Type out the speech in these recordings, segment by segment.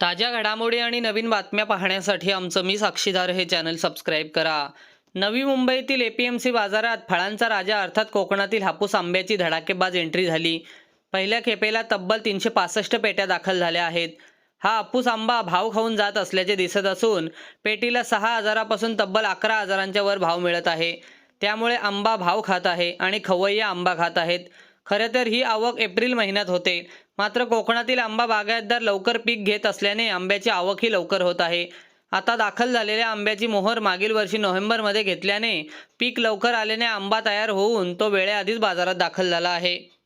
ताज्या घडामोडी आणि नवीन बातम्या पाहण्यासाठी आमचं मी साक्षीदार हे चॅनल सबस्क्राईब करा. नवी मुंबईतील एपीएमसी बाजारात फळांचा राजा अर्थात कोकणातील हापूस आंब्याची धडाकेबाज एंट्री झाली. पहिल्या खेपेला तब्बल तीनशे पासष्ट पेट्या दाखल झाल्या आहेत. हा हापूस आंबा भाव खाऊन जात असल्याचे दिसत असून पेटीला सहा हजारापासून तब्बल अकरा हजारांच्या वर भाव मिळत आहे. त्यामुळे आंबा भाव खात आहे आणि खवय्या आंबा खात आहेत. खरं तर ही आवक एप्रिल महिन्यात होते. मात्र कोकणातील आंबा बागायतदार लवकर पीक घेत असल्याने आंब्याची आवकही लवकर होत आहे. आता दाखल झालेल्या आंब्याची मोहर मागील वर्षी नोव्हेंबरमध्ये घेतल्याने पीक लवकर आल्याने आंबा तयार होऊन तो वेळेआधीच बाजारात दाखल झाला आहे.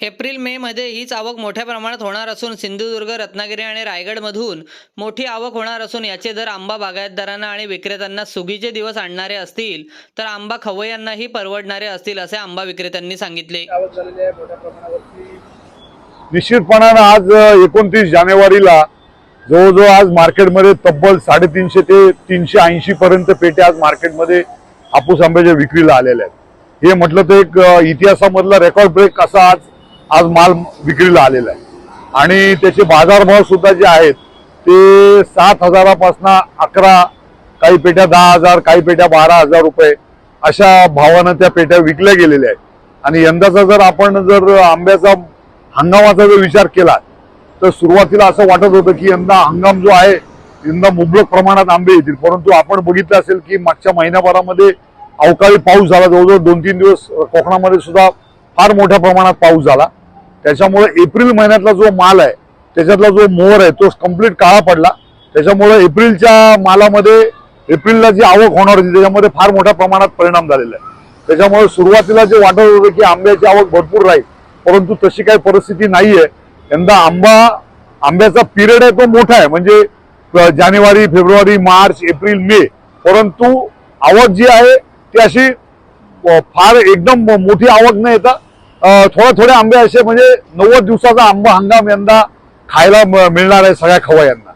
एप्रिल मे मध्ये हीच आवक मोठ्या प्रमाणात होणार असून सिंधुदुर्ग रत्नागिरी आणि रायगडमधून मोठी आवक होणार असून याचे दर आंबा बागायतदारांना आणि विक्रेत्यांना सुगीचे दिवस आणणारे असतील तर आंबा खवय्यांनाही परवडणारे असतील असे आंबा विक्रेत्यांनी सांगितले. आवक झालेली आहे मोठ्या प्रमाणावरती. निश्चितपणानं आज एकोणतीस जानेवारीला जवळजवळ आज मार्केटमध्ये तब्बल साडेतीनशे ते तीनशे ऐंशी पर्यंत पेट्या आज मार्केटमध्ये हापूस आंब्याच्या विक्रीला आलेल्या आहेत. हे म्हटलं तर एक इतिहासामधला रेकॉर्ड ब्रेक असा आज आज माल विक्रीला आलेला आहे. आणि त्याचे बाजारभाव सुद्धा जे आहेत ते सात हजारापासून अकरा काही पेट्या दहा हजार काही पेट्या बारा हजार रुपये अशा भावानं त्या पेट्या विकल्या गेलेल्या आहेत. आणि यंदाचा जर आपण जर आंब्याचा हंगामाचा जर विचार केला तर सुरुवातीला असं वाटत होतं की यंदा हंगाम जो आहे यंदा मुबलक प्रमाणात आंबे येतील. परंतु आपण बघितलं असेल की मागच्या महिन्याभरामध्ये अवकाळी पाऊस झाला. जवळजवळ दोन तीन दिवस कोकणामध्ये सुद्धा फार मोठ्या प्रमाणात पाऊस झाला. त्याच्यामुळे एप्रिल महिन्यातला जो माल आहे त्याच्यातला जो मोहर आहे तो कंप्लीट काळा पडला. त्याच्यामुळे एप्रिलच्या मालामध्ये एप्रिलला जी आवक होणार होती त्याच्यामध्ये फार मोठ्या प्रमाणात परिणाम झालेला आहे. त्याच्यामुळे सुरुवातीला जे वाटत होतं की आंब्याची आवक भरपूर राहील परंतु तशी काही परिस्थिती नाहीये. यंदा आंबा आंब्याचा पिरियड आहे तो मोठा आहे म्हणजे जानेवारी फेब्रुवारी मार्च एप्रिल मे. परंतु आवक जी आहे ती अशी फार एकदम मोठी आवक न येता थोडा थोडे आंबे असे म्हणजे नव्वद दिवसाचा आंबा हंगाम यंदा खायला म- मिळणार आहे सगळ्या खवा यांना.